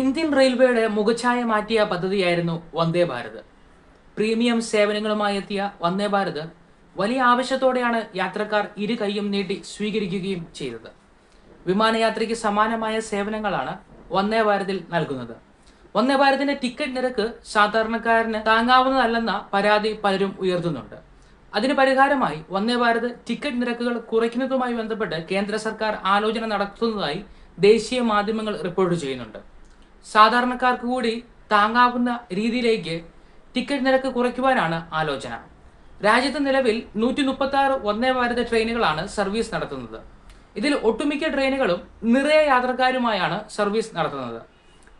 Indian റെയിൽവേയുടെ മുഖഛായ മാറ്റിയ പദ്ധതിയായിരുന്നു Vande Bharat. Premium സേവനങ്ങളുമായി എത്തിയ വന്ദേ ഭാരത് വലിയ ആവശ്യത്തോടെയാണ് യാത്രക്കാർ ഇരു കൈയും നീട്ടി സ്വീകരിക്കുകയും ചെയ്തത്. വിമാനയാത്രയ്ക്ക് സമാനമായ സേവനങ്ങളാണ് വന്ദേ ഭാരതിൽ നൽകുന്നത്. വന്ദേ ഭാരതിന്റെ ടിക്കറ്റ് നിരക്ക് സാധാരണക്കാരന് താങ്ങാവുന്നതല്ലെന്ന പരാതി പലരും ഉയർത്തുന്നുണ്ട്. അതിന് പരിഹാരമായി വന്ദേ ഭാരത് ടിക്കറ്റ് നിരക്കുകൾ കുറയ്ക്കുന്നതുമായി ബന്ധപ്പെട്ട് കേന്ദ്ര സർക്കാർ ആലോചന നടത്തുന്നതായി ദേശീയ മാധ്യമങ്ങൾ റിപ്പോർട്ട് ചെയ്യുന്നുണ്ട്. സാധാരണക്കാർക്ക് കൂടി താങ്ങാവുന്ന രീതിയിലേക്ക് ടിക്കറ്റ് നിരക്ക് കുറയ്ക്കുവാനാണ് ആലോചന. രാജ്യത്ത് നിലവിൽ നൂറ്റി മുപ്പത്തി ആറ് വന്ദേ ഭാരത് ട്രെയിനുകളാണ് സർവീസ് നടത്തുന്നത്. ഇതിൽ ഒട്ടുമിക്ക ട്രെയിനുകളും നിറയെ യാത്രക്കാരുമായാണ് സർവീസ് നടത്തുന്നത്.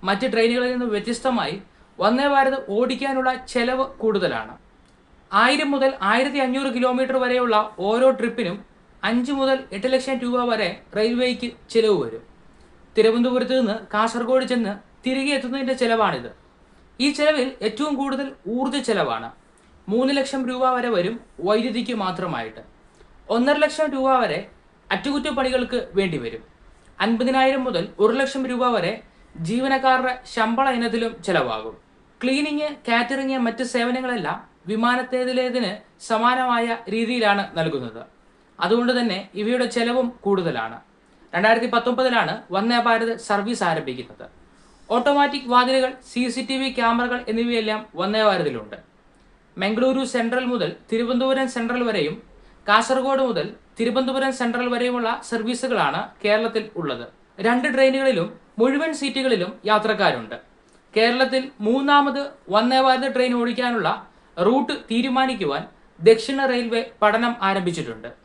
മറ്റ് ട്രെയിനുകളിൽ നിന്ന് വ്യത്യസ്തമായി വന്ദേ ഭാരത് ഓടിക്കാനുള്ള ചെലവ് കൂടുതലാണ്. ആയിരം മുതൽ ആയിരത്തി അഞ്ഞൂറ് കിലോമീറ്റർ വരെയുള്ള ഓരോ ട്രിപ്പിനും അഞ്ച് മുതൽ എട്ട് ലക്ഷം രൂപ വരെ റെയിൽവേക്ക് ചിലവ് വരും. തിരുവനന്തപുരത്ത് നിന്ന് കാസർഗോഡ് ചെന്ന് തിരികെ എത്തുന്നതിന്റെ ചെലവാണിത്. ഈ ചെലവിൽ ഏറ്റവും കൂടുതൽ ഊർജ ചെലവാണ്. മൂന്ന് ലക്ഷം രൂപ വരെ വരും വൈദ്യുതിക്ക് മാത്രമായിട്ട്. ഒന്നര ലക്ഷം രൂപ വരെ അറ്റകുറ്റപ്പണികൾക്ക് വേണ്ടി വരും. അൻപതിനായിരം മുതൽ ഒരു ലക്ഷം രൂപ വരെ ജീവനക്കാരുടെ ശമ്പള ഇനത്തിലും ചെലവാകും. ക്ലീനിങ് കാറ്ററിങ് മറ്റ് സേവനങ്ങളെല്ലാം വിമാനത്തേതിലേതിന് സമാനമായ രീതിയിലാണ് നൽകുന്നത്. അതുകൊണ്ട് തന്നെ ഇവയുടെ ചെലവും കൂടുതലാണ്. രണ്ടായിരത്തി പത്തൊമ്പതിലാണ് വന്ദേ ഭാരത് സർവീസ് ആരംഭിക്കുന്നത്. ഓട്ടോമാറ്റിക് വാതിലുകൾ സി സി ടി വി ക്യാമറകൾ എന്നിവയെല്ലാം വന്നേ വാരത്തിലുണ്ട് മംഗളൂരു സെൻട്രൽ മുതൽ തിരുവനന്തപുരം സെൻട്രൽ വരെയും കാസർഗോഡ് മുതൽ തിരുവനന്തപുരം സെൻട്രൽ വരെയുമുള്ള സർവീസുകളാണ് കേരളത്തിൽ ഉള്ളത്. രണ്ട് ട്രെയിനുകളിലും മുഴുവൻ സീറ്റുകളിലും യാത്രക്കാരുണ്ട്. കേരളത്തിൽ മൂന്നാമത് വന്ദേ ഭാരത് ട്രെയിൻ ഓടിക്കാനുള്ള റൂട്ട് തീരുമാനിക്കുവാൻ ദക്ഷിണ റെയിൽവേ പഠനം ആരംഭിച്ചിട്ടുണ്ട്.